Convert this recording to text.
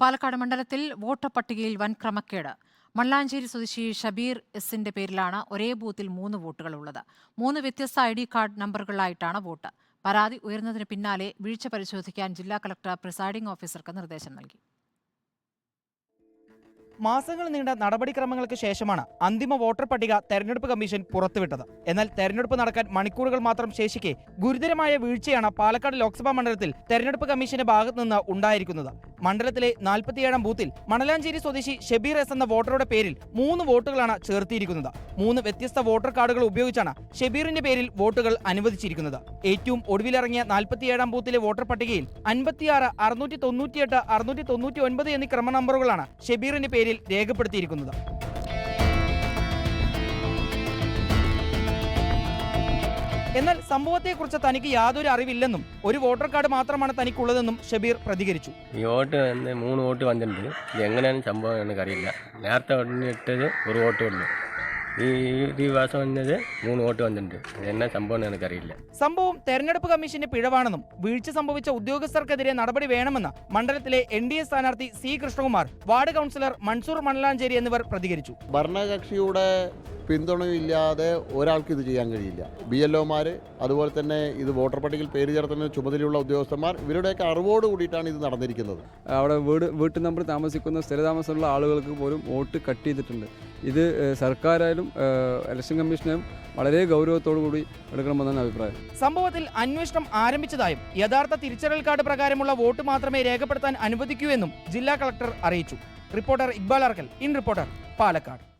പാലക്കാട് മണ്ഡലത്തിൽ വോട്ടർ പട്ടികയിൽ വൻ ക്രമക്കേട്. മള്ളാഞ്ചേരി സ്വദേശി ഷബീർ എസിന്റെ പേരിലാണ് ഒരേ ബൂത്തിൽ മൂന്ന് വോട്ടുകൾ ഉള്ളത് മൂന്ന് വ്യത്യസ്ത ഐ ഡി കാർഡ് നമ്പറുകളിലായിട്ടാണ് വോട്ട്. പരാതി ഉയർന്നതിന് പിന്നാലെ വീഴ്ച പരിശോധിക്കാൻ ജില്ലാ കളക്ടർ പ്രിസൈഡിംഗ് ഓഫീസർക്ക് നിർദ്ദേശം നൽകി. മാസങ്ങൾ നീണ്ട നടപടിക്രമങ്ങൾക്ക് ശേഷമാണ് അന്തിമ വോട്ടർ പട്ടിക തെരഞ്ഞെടുപ്പ് കമ്മീഷൻ പുറത്തുവിട്ടത്. എന്നാൽ തെരഞ്ഞെടുപ്പ് നടക്കാൻ മണിക്കൂറുകൾ മാത്രം ശേഷിക്കെ ഗുരുതരമായ വീഴ്ചയാണ് പാലക്കാട് ലോക്സഭാ മണ്ഡലത്തിൽ തെരഞ്ഞെടുപ്പ് കമ്മീഷന്റെ ഭാഗത്തു നിന്ന് ഉണ്ടായിരിക്കുന്നത്. മണ്ഡലത്തിലെ നാൽപ്പത്തിയേഴാം ബൂത്തിൽ മണലാഞ്ചേരി സ്വദേശി ഷെബീർ എസ് എന്ന വോട്ടറുടെ പേരിൽ മൂന്ന് വോട്ടുകളാണ് ചേർത്തിയിരിക്കുന്നത് മൂന്ന് വ്യത്യസ്ത വോട്ടർ കാർഡുകൾ ഉപയോഗിച്ചാണ് ഷെബീറിന്റെ പേരിൽ വോട്ടുകൾ അനുവദിച്ചിരിക്കുന്നത്. ഏറ്റവും ഒടുവിലിറങ്ങിയ നാൽപ്പത്തിയേഴാം ബൂത്തിലെ വോട്ടർ പട്ടികയിൽ അൻപത്തിയാറ് അറുന്നൂറ്റി തൊണ്ണൂറ്റിയെട്ട് അറുന്നൂറ്റി തൊണ്ണൂറ്റി ഒൻപത് എന്നീ ക്രമ നമ്പറുകളാണ് ഷെബീറിന്റെ പേരിൽ രേഖപ്പെടുത്തിയിരിക്കുന്നത്. എന്നാൽ സംഭവത്തെക്കുറിച്ച് തനിക്ക് യാതൊരു അറിവില്ലെന്നും ഒരു വോട്ടർ കാർഡ് മാത്രമാണ് തനിക്കുള്ളതെന്നും ഷബീർ പ്രതികരിച്ചു. ഈ വോട്ട് വന്ന് മൂന്ന് വോട്ട് വന്നിട്ടുണ്ട്. എങ്ങനെയാണ് സംഭവം എനിക്കറിയില്ല. നേരത്തെ ഒരു വോട്ട് ഉള്ളൂ. ഈ വന്നത് മൂന്ന് വോട്ട് വന്നിട്ടുണ്ട്. എന്നാ സംഭവം എനിക്കറിയില്ല. സംഭവം തെരഞ്ഞെടുപ്പ് കമ്മീഷന്റെ പിഴവാണെന്നും വീഴ്ച സംഭവിച്ച ഉദ്യോഗസ്ഥർക്കെതിരെ നടപടി വേണമെന്ന് മണ്ഡലത്തിലെ എൻ ഡി എ സ്ഥാനാർത്ഥി C Krishnakumar ward councillor Mansoor Manalanchery എന്നിവർ പ്രതികരിച്ചു. ഭരണകക്ഷിയുടെ പിന്തുണയില്ലാതെ ഒരാൾക്ക് ഇത് ചെയ്യാൻ കഴിയില്ല. ബി എൽ ഒമാർ അതുപോലെ തന്നെ ഇത് വോട്ടർ പട്ടികയിൽ പേര് ചേർത്തുന്ന ചുമതലയുള്ള ഉദ്യോഗസ്ഥന്മാർ ഇവരുടെയൊക്കെ അറിവോട് കൂടിയിട്ടാണ് ഇത് നടന്നിരിക്കുന്നത്. അവിടെ വീട് വീട്ടു നമ്പർ താമസിക്കുന്ന സ്ഥിരതാമസമുള്ള ആളുകൾക്ക് പോലും വോട്ട് കട്ട് ചെയ്തിട്ടുണ്ട്. ഇത് സർക്കാരായാലും ഇലക്ഷൻ കമ്മീഷനും വളരെ ഗൗരവത്തോടു കൂടി എടുക്കണമെന്നാണ് അഭിപ്രായം. സംഭവത്തിൽ അന്വേഷണം ആരംഭിച്ചതായും യഥാർത്ഥ തിരിച്ചറിയൽ കാർഡ് പ്രകാരമുള്ള വോട്ട് മാത്രമേ രേഖപ്പെടുത്താൻ അനുവദിക്കൂ എന്നും ജില്ലാ കളക്ടർ അറിയിച്ചു. Reporter Iqbal Arakkal in reporter Palakkad.